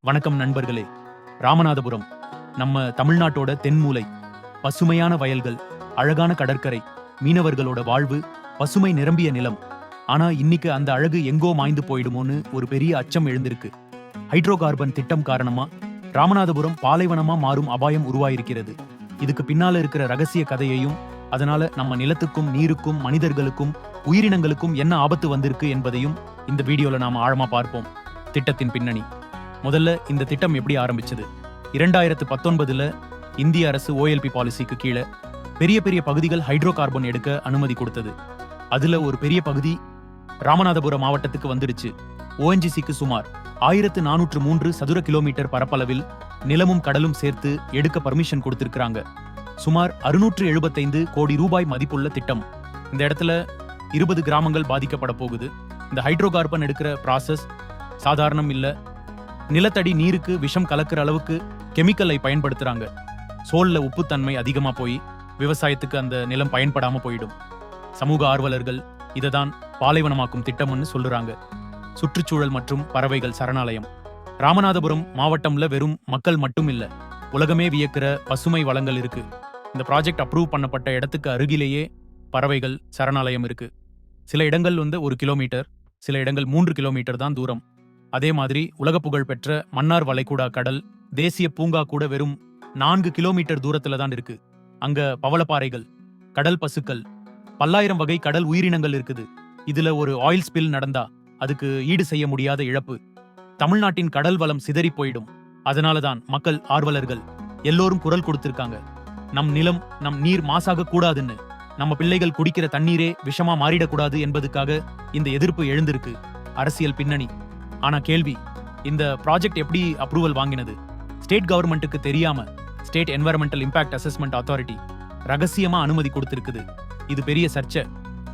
வணக்கம் நண்பர்களே. ராமநாதபுரம் நம்ம தமிழ்நாட்டோட தென்மூலை பசுமையான வயல்கள் அழகான கடற்கரை மீனவர்களோட வாழ்வு பசுமை நிரம்பிய நிலம். ஆனா இன்னைக்கு அந்த அழகு எங்கோ மாய்ந்து போயிடுமோன்னு ஒரு பெரிய அச்சம் எழுந்திருக்கு. ஹைட்ரோ கார்பன் திட்டம் காரணமா ராமநாதபுரம் பாலைவனமா மாறும் அபாயம் உருவாயிருக்கிறது. இதுக்கு பின்னால இருக்கிற ரகசிய கதையையும் அதனால நம்ம நிலத்துக்கும் நீருக்கும் மனிதர்களுக்கும் உயிரினங்களுக்கும் என்ன ஆபத்து வந்திருக்கு என்பதையும் இந்த வீடியோல நாம ஆழமா பார்ப்போம். திட்டத்தின் பின்னணி. முதல்ல இந்த திட்டம் எப்படி ஆரம்பிச்சது? இரண்டாயிரத்து பத்தொன்பதுல இந்திய அரசு ஓஎல்பி பாலிசிக்கு கீழே பெரிய பெரிய பகுதிகள் ஹைட்ரோ கார்பன் எடுக்க அனுமதி கொடுத்தது. அதுல ஒரு பெரிய பகுதி ராமநாதபுரம் மாவட்டத்துக்கு வந்துடுச்சு. ஓஎன்ஜிசிக்கு சுமார் ஆயிரத்து நானூற்று மூன்று சதுர கிலோமீட்டர் பரப்பளவில் நிலமும் கடலும் சேர்த்து எடுக்க பர்மிஷன் கொடுத்திருக்கிறாங்க. சுமார் அறுநூற்று எழுபத்தைந்து கோடி ரூபாய் மதிப்புள்ள திட்டம். இந்த இடத்துல இருபது கிராமங்கள் பாதிக்கப்பட போகுது. இந்த ஹைட்ரோ கார்பன் எடுக்கிற ப்ராசஸ் சாதாரணம் இல்ல. நிலத்தடி நீருக்கு விஷம் கலக்கிற அளவுக்கு கெமிக்கலை பயன்படுத்துறாங்க. சோல்ல உப்புத்தன்மை அதிகமா போய் விவசாயத்துக்கு அந்த நிலம் பயன்படாம போயிடும். சமூக ஆர்வலர்கள் இதை தான் பாலைவனமாக்கும் திட்டம்னு சொல்லுறாங்க. சுற்றுச்சூழல் மற்றும் பறவைகள் சரணாலயம். ராமநாதபுரம் மாவட்டம்ல வெறும் மக்கள் மட்டும் இல்ல உலகமே வியக்கிற பசுமை வளங்கள் இருக்கு. இந்த ப்ராஜெக்ட் அப்ரூவ் பண்ணப்பட்ட இடத்துக்கு அருகிலேயே பறவைகள் சரணாலயம் இருக்கு. சில இடங்கள் வந்து ஒரு கிலோமீட்டர் சில இடங்கள் மூன்று கிலோமீட்டர் தான் தூரம். அதே மாதிரி உலக புகழ் பெற்ற மன்னார் வளைகுடா கடல் தேசிய பூங்கா கூட வெறும் நான்கு கிலோமீட்டர் தூரத்துல தான் இருக்கு. அங்க பவளப்பாறைகள் கடல் பசுக்கள் பல்லாயிரம் வகை கடல் உயிரினங்கள் இருக்குது. இதுல ஒரு ஆயில் ஸ்பில் நடந்தா அதுக்கு ஈடு செய்ய முடியாத இழப்பு. தமிழ்நாட்டின் கடல் வளம் சிதறி போயிடும். அதனாலதான் மக்கள் ஆர்வலர்கள் எல்லோரும் குரல் கொடுத்திருக்காங்க. நம் நிலம் நம் நீர் மாசாக கூடாதுன்னு. நம்ம பிள்ளைகள் குடிக்கிற தண்ணீரே விஷமா மாறிடக்கூடாது என்பதுக்காக இந்த எதிர்ப்பு எழுந்திருக்கு. அரசியல் பின்னணி. ஆனா கேள்வி இந்த ப்ராஜெக்ட் எப்படி அப்ரூவல் வாங்கினது? ஸ்டேட் கவர்மெண்ட்டுக்கு தெரியாம state environmental impact assessment authority ரகசியமா அனுமதி கொடுத்திருக்குது. இது பெரிய சர்ச்சை.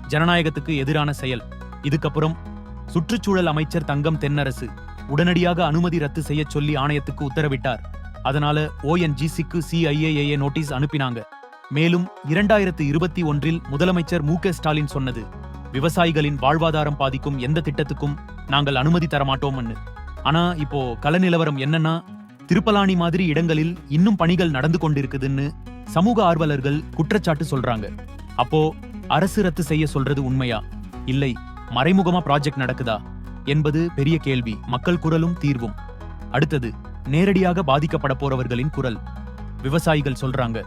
ஜனநாயகத்துக்கு எதிரான செயல். இதுக்கப்புறம் சுற்றுச்சூழல் அமைச்சர் தங்கம் தென்னரசு உடனடியாக அனுமதி ரத்து செய்ய சொல்லி ஆணையத்துக்கு உத்தரவிட்டார். அதனால ஓஎன்ஜிசிக்கு சிஐஏஏ நோட்டீஸ் அனுப்பினாங்க. மேலும் இரண்டாயிரத்து இருபத்தி ஒன்றில் முதலமைச்சர் மு ஸ்டாலின் சொன்னது விவசாயிகளின் வாழ்வாதாரம் பாதிக்கும் எந்த திட்டத்துக்கும் நாங்கள் அனுமதி தரமாட்டோம்னு. ஆனா இப்போ கள நிலவரம் என்னன்னா திருப்பலாணி மாதிரி இடங்களில் இன்னும் பணிகள் நடந்து கொண்டிருக்குதுன்னு சமூக ஆர்வலர்கள் குற்றச்சாட்டு சொல்றாங்க. அப்போ அரசு ரத்து செய்ய சொல்றது உண்மையா? இல்லை மறைமுகமா ப்ராஜெக்ட் நடக்குதா? என்பது பெரிய கேள்வி. மக்கள் குரலும் தீர்வும். அடுத்தது நேரடியாக பாதிக்கப்பட போறவர்களின் குரல். விவசாயிகள் சொல்றாங்க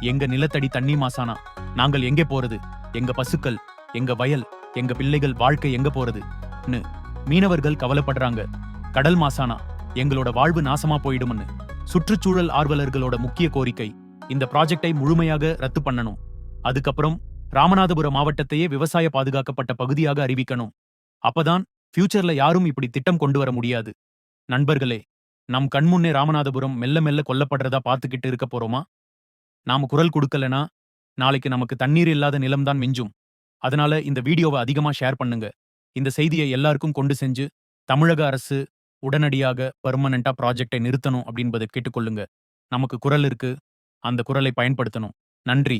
எங்க நிலத்தடி தண்ணி மாசானா? நாங்கள் எங்கே போறது? எங்க பசுக்கள் எங்க வயல் எங்க பிள்ளைகள் வாழ்க்கை எங்க போறதுன்னு மீனவர்கள் கவலைப்படுறாங்க. கடல் மாசானா எங்களோட வாழ்வு நாசமா போயிடும்னு. சுற்றுச்சூழல் ஆர்வலர்களோட முக்கிய கோரிக்கை. இந்த ப்ராஜெக்டை முழுமையாக ரத்து பண்ணணும். அதுக்கப்புறம் ராமநாதபுரம் மாவட்டத்தையே விவசாய பாதுகாக்கப்பட்ட பகுதியாக அறிவிக்கணும். அப்பதான் ஃபியூச்சர்ல யாரும் இப்படி திட்டம் கொண்டு வர முடியாது. நண்பர்களே நம் கண்முன்னே ராமநாதபுரம் மெல்ல மெல்ல கொல்லப்படுறதா பார்த்துக்கிட்டு இருக்க போறோமா? நாம குரல் கொடுக்கலனா நாளைக்கு நமக்கு தண்ணீர் இல்லாத நிலம்தான் மிஞ்சும். அதனால இந்த வீடியோவை அதிகமா ஷேர் பண்ணுங்க. இந்த செய்தியை எல்லாருக்கும் கொண்டு செஞ்சு தமிழக அரசு உடனடியாக பர்மனண்டா ப்ராஜெக்டை நிறுத்தணும் அப்படின்பதை கேட்டுக்கொள்ளுங்க. நமக்கு குரல் இருக்கு. அந்த குரலை பயன்படுத்தணும். நன்றி.